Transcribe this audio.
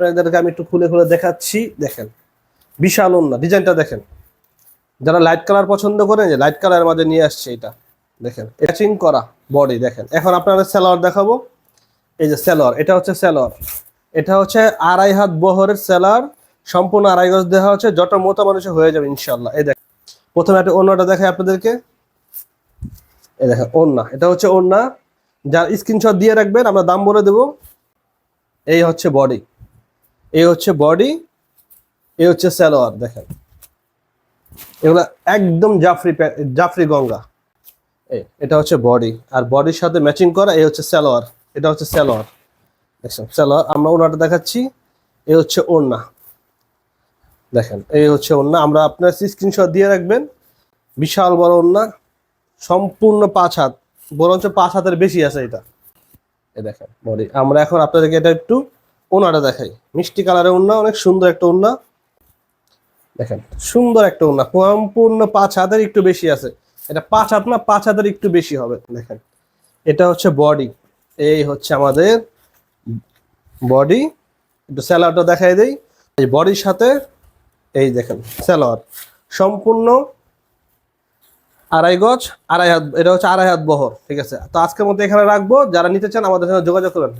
আপনাদেরকে আমি একটু খুলে খুলে দেখাচ্ছি। দেখেন, বিশাল ওন্না ডিজাইনটা দেখেন। যারা লাইট কালার পছন্দ করেন, যে লাইট কালারের মাঝে নিয়ে আসছে এটা। দেখেন ম্যাচিং করা বডি দেখেন। এখন আপনাদের স্যালোয়ার দেখাবো। এই যে স্যালোয়ার এটা হচ্ছে স্যালোয়ার এটা হচ্ছে আড়াই হাত বহরের স্যালার সম্পূর্ণ আড়াই গজ দেওয়া হচ্ছে। যত মতো মানুষের হয়ে যাবে ইনশাল্লাহ এই দেখেন, প্রথমে একটা ওন্নাটা দেখাই আপনাদেরকে। এই দেখেন ওন্না এটা হচ্ছে ওন্না যার স্ক্রিনশট দিয়ে রাখবেন, আমরা দাম বলে দেবো। এই হচ্ছে বডি এই হচ্ছে বডি এই হচ্ছে স্যালোয়ার দেখেন। এগুলো একদম জাফরি জাফরি গঙ্গা। এই, এটা হচ্ছে বডি, আর বডির সাথে ম্যাচিং করা এই হচ্ছে স্যালোয়ার এটা হচ্ছে স্যালোয়ার দেখছেন স্যালোয়ার আমরা ওনাটা দেখাচ্ছি এই হচ্ছে ওড়না। দেখেন এই হচ্ছে ওড়না, আমরা আপনার স্ক্রিনশট দিয়ে রাখবেন, বিশাল বড় ওড়না, সম্পূর্ণ পাঁচ হাত, বরঞ্চ পাঁচ হাতের বেশি আছে এটা। এই দেখেন, বডি, আমরা এখন আপনাদেরকে এটা একটু ওনাটা দেখাই। মিষ্টি কালারের ওনা অনেক সুন্দর একটা ওড়না। দেখেন, সুন্দর একটা ওড়না, সম্পূর্ণ পাঁচ হাতের একটু বেশি আছে। এটা পাঁচ হাত না, পাঁচ হাতের একটু বেশি হবে, দেখেন। এটা হচ্ছে বডি, এই হচ্ছে আমাদের বডি। একটু স্যালাডটা দেখাই দেই। এই বডির সাথে, এই দেখেন স্যালাড সম্পূর্ণ আড়াই গজ, আড়াই হাত, এটা হচ্ছে আড়াই হাত বহর, ঠিক আছে? তো আজকের মধ্যে এখানে রাখব। যারা নিতে চান আমাদের সাথে যোগাযোগ করবেন।